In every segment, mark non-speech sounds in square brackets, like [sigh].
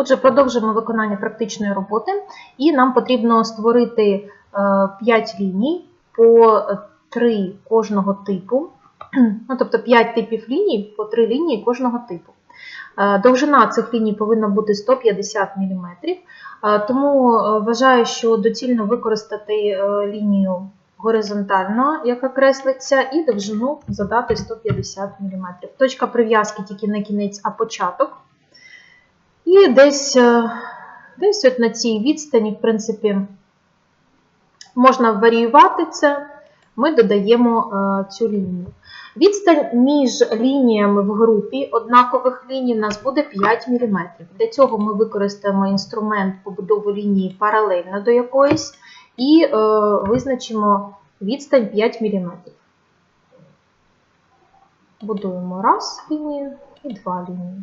Отже, продовжуємо виконання практичної роботи, і нам потрібно створити 5 ліній по 3 кожного типу, [clears throat] ну, тобто 5 типів ліній по 3 лінії кожного типу. Е, Довжина цих ліній повинна бути 150 мм, е, тому е, вважаю, що доцільно використати е, лінію горизонтально, яка креслиться, і довжину задати 150 мм. Точка прив'язки тільки не кінець, а початок. І десь, е, десь от на цій відстані, в принципі, можна варіювати це, ми додаємо е, цю лінію. Відстань між лініями в групі однакових ліній у нас буде 5 мм. Для цього ми використаємо інструмент побудови лінії паралельно до якоїсь і е, визначимо відстань 5 мм. Будуємо раз лінію і два лінії.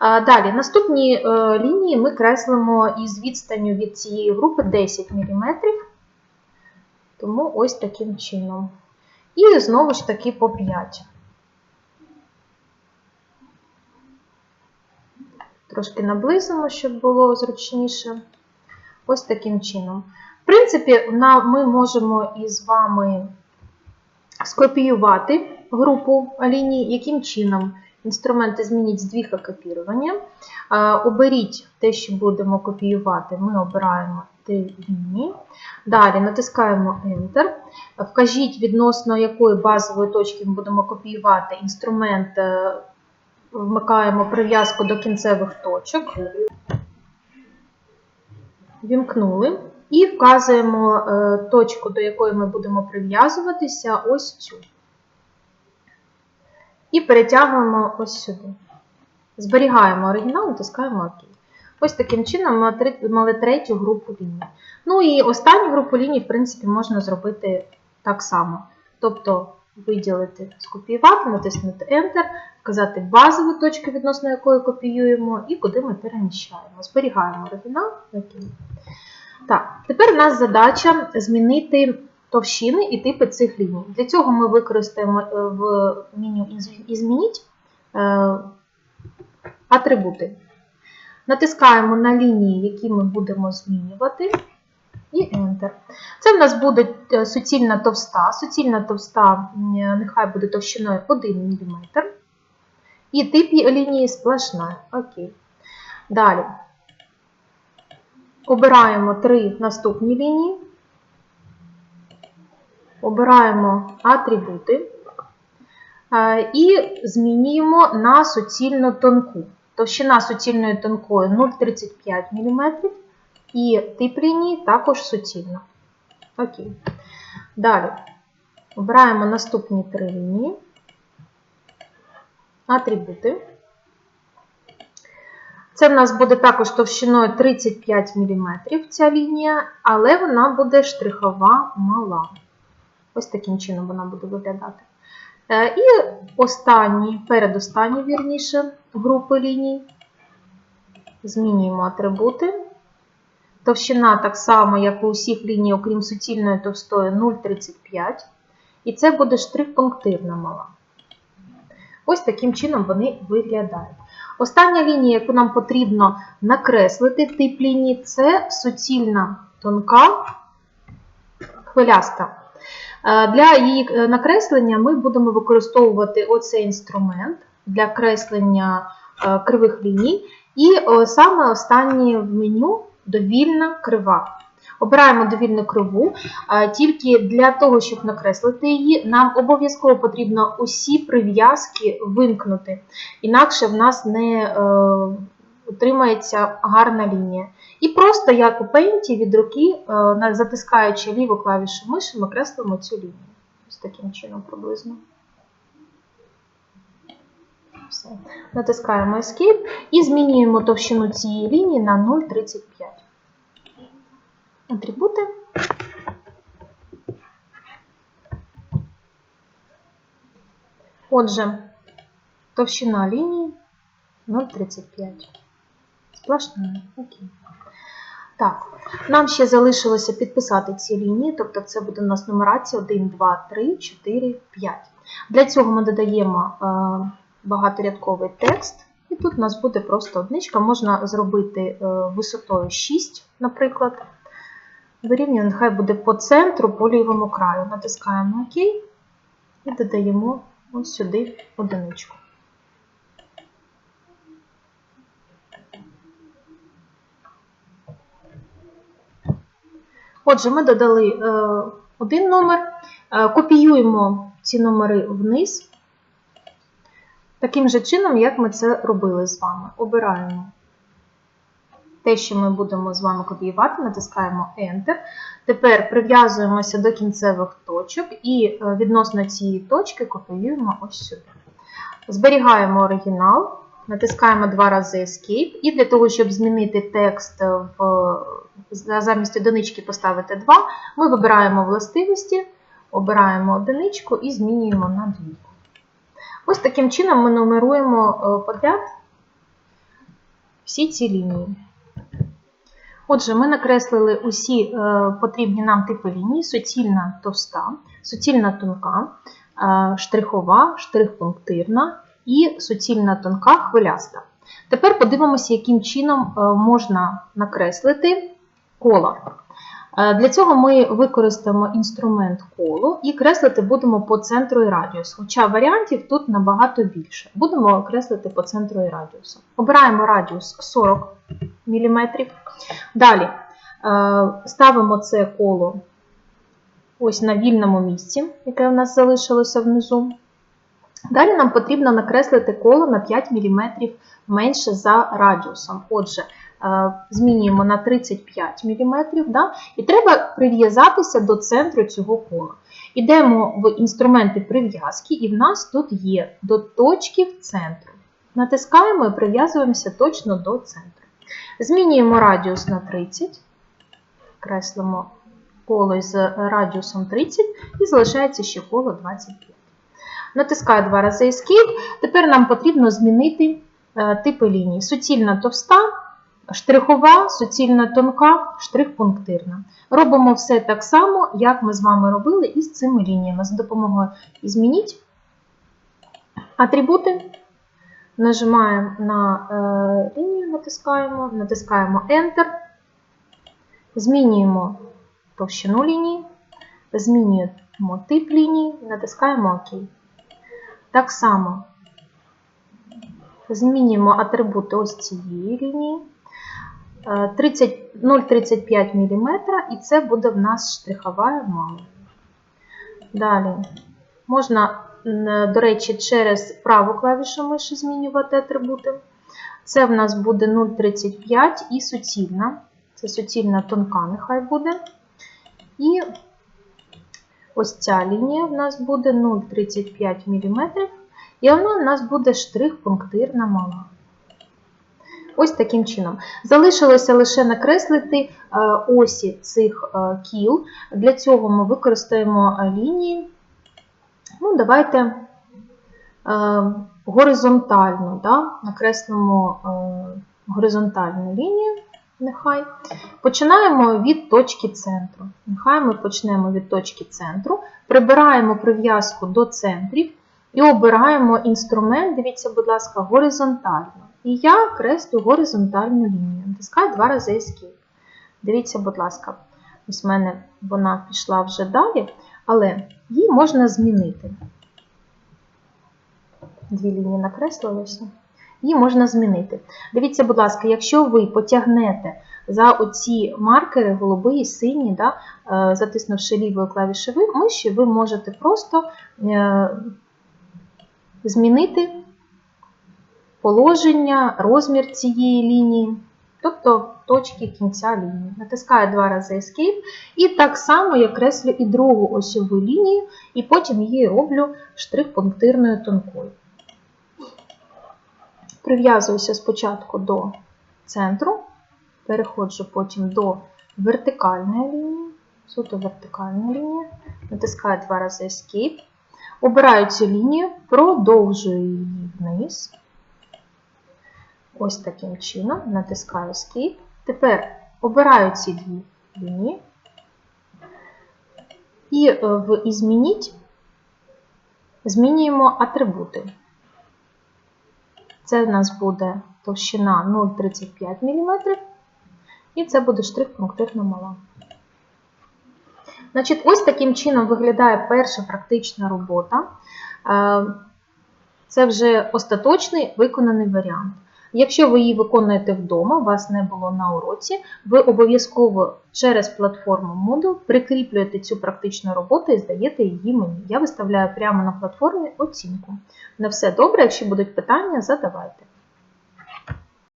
Далі, наступні е, лінії ми креслимо із відстанню від цієї групи 10 мм. Тому ось таким чином. І знову ж таки по 5. Трошки наблизимо, щоб було зручніше. Ось таким чином. В принципі, ми можемо із вами скопіювати групу ліній, яким чином інструменти змініть здвіга копірування. Е, Оберіть те, що будемо копіювати. Ми обираємо лінії. Далі натискаємо Enter. Вкажіть, відносно якої базової точки ми будемо копіювати інструмент, е, вмикаємо прив'язку до кінцевих точок. Вімкнули. І вказуємо е, точку, до якої ми будемо прив'язуватися, ось цю. І перетягуємо ось сюди. Зберігаємо оригінал, натискаємо ОК. Ось таким чином ми мали третю групу ліній. Ну і останню групу ліній, в принципі, можна зробити так само. Тобто виділити, скопіювати, натиснути Enter, вказати базову точку, відносно якої копіюємо, і куди ми переміщаємо. Зберігаємо оригінал. Так, тепер у нас задача змінити товщини і типи цих ліній. Для цього ми використаємо е, в меню «Із- «Ізмініть» е, атрибути. Натискаємо на лінії, які ми будемо змінювати, і Enter. Це в нас буде е, суцільна товста. Суцільна товста нехай буде товщиною 1 мм. І тип лінії сплошна. Окей. Далі. Обираємо три наступні лінії. Обираємо атрибути е, і змінюємо на суцільно тонку. Товщина суцільної тонкої 0,35 мм і тип лінії також суцільно. Окей. Далі обираємо наступні три лінії. Атрибути. Це в нас буде також товщиною 35 мм ця лінія, але вона буде штрихова мала. Ось таким чином вона буде виглядати. Е, І останні, передостанні, вірніше, групи ліній. Змінюємо атрибути. Товщина так само, як у всіх ліній, окрім суцільної товстої, 0,35. І це буде штрих-пунктирна мала. Ось таким чином вони виглядають. Остання лінія, яку нам потрібно накреслити тип лінії, це суцільна тонка хвиляста. Е, Для її е, накреслення ми будемо використовувати оцей інструмент для креслення е, кривих ліній. І саме останнє в меню довільна крива. Обираємо довільну криву, тільки для того, щоб накреслити її, нам обов'язково потрібно усі прив'язки вимкнути, інакше в нас не утримається гарна лінія. І просто як у пейнті від руки, е, затискаючи ліву клавішу миші, ми креслимо цю лінію. Ось таким чином приблизно. Все. Натискаємо Escape і змінюємо товщину цієї лінії на 0,35. Атрибути. Отже, товщина лінії 0,35. Сплошна. Окей. Так, нам ще залишилося підписати ці лінії, тобто це буде у нас нумерація 1, 2, 3, 4, 5. Для цього ми додаємо е, багаторядковий текст і тут у нас буде просто одничка. Можна зробити е, висотою 6, наприклад. Вирівнюємо, нехай буде по центру, по лівому краю. Натискаємо ОК і додаємо ось сюди одиничку. Отже, ми додали е, один номер, е, копіюємо ці номери вниз. Таким же чином, як ми це робили з вами. Обираємо те, що ми будемо з вами копіювати, натискаємо Enter. Тепер прив'язуємося до кінцевих точок і е, відносно цієї точки копіюємо ось сюди. Зберігаємо оригінал, натискаємо два рази Escape, і для того, щоб змінити текст в замість одинички поставити 2, ми вибираємо властивості, обираємо одиничку і змінюємо на двійку. Ось таким чином ми нумеруємо е, подряд всі ці лінії. Отже, ми накреслили усі е, потрібні нам типи ліній: суцільна товста, суцільна тонка, е, штрихова, штрих-пунктирна і суцільна тонка хвиляста. Тепер подивимося, яким чином можна накреслити кола. Е, для цього ми використаємо інструмент коло і креслити будемо по центру і радіусу. Хоча варіантів тут набагато більше. Будемо креслити по центру і радіусу. Обираємо радіус 40 мм. Далі е, ставимо це коло ось на вільному місці, яке у нас залишилося внизу. Далі нам потрібно накреслити коло на 5 мм менше за радіусом. Отже, Е, змінюємо на 35 мм, да? і треба прив'язатися до центру цього кола. Йдемо в інструменти прив'язки, і в нас тут є до точки центру. Натискаємо і прив'язуємося точно до центру. Змінюємо радіус на 30, креслимо коло з радіусом 30 і залишається ще коло 25. Натискаю два рази Escape. Тепер нам потрібно змінити е, типи ліній. Суцільна товста. Штрихова, суцільна тонка, штрих-пунктирна. Робимо все так само, як ми з вами робили із цими лініями. За допомогою «Змініть атрибути. Нажимаємо на е, лінію, натискаємо, натискаємо Enter, змінюємо товщину лінії, змінюємо тип лінії, натискаємо ОК. Так само змінюємо атрибути ось цієї лінії. 0,35 мм, і це буде в нас штрихова мала. Далі можна, до речі, через праву клавішу миші змінювати атрибути. Це в нас буде 0,35 і суцільна. Це суцільна тонка, нехай буде. І ось ця лінія в нас буде 0,35 мм, і вона в нас буде штрих пунктирна мала. Ось таким чином. Залишилося лише накреслити е, осі цих е, кіл. Для цього ми використаємо е, лінії. Ну, Давайте горизонтально, да? накреслимо горизонтальну лінію. Нехай. Починаємо від точки центру. Нехай ми почнемо від точки центру, прибираємо прив'язку до центрів і обираємо інструмент, дивіться, будь ласка, горизонтально. І я креслю горизонтальну лінію. Натискаю два рази Escape. Дивіться, будь ласка, ось в мене вона пішла вже далі, але її можна змінити. Дві лінії накреслилися. Її можна змінити. Дивіться, будь ласка, якщо ви потягнете за оці маркери, голубий і сині, да, е, затиснувши лівою клавішою миші, ви можете просто е, змінити положення, розмір цієї лінії, тобто точки кінця лінії. Натискаю два рази Escape. І так само я креслю і другу осьову лінію, і потім її роблю штрих-пунктирною тонкою. Прив'язуюся спочатку до центру, переходжу потім до вертикальної лінії, суто вертикальна лінія, натискаю два рази Escape. Обираю цю лінію, продовжую її вниз. Ось таким чином, натискаю Escape. Тепер обираю ці дві лінії і е, в «Ізмініть» змінюємо атрибути. Це в нас буде товщина 0,35 мм. І це буде штрих пунктирна мала. Значить, ось таким чином виглядає перша практична робота. Е, Це вже остаточний виконаний варіант. Якщо ви її виконуєте вдома, вас не було на уроці, ви обов'язково через платформу Moodle прикріплюєте цю практичну роботу і здаєте її мені. Я виставляю прямо на платформі оцінку. На все добре, якщо будуть питання, задавайте.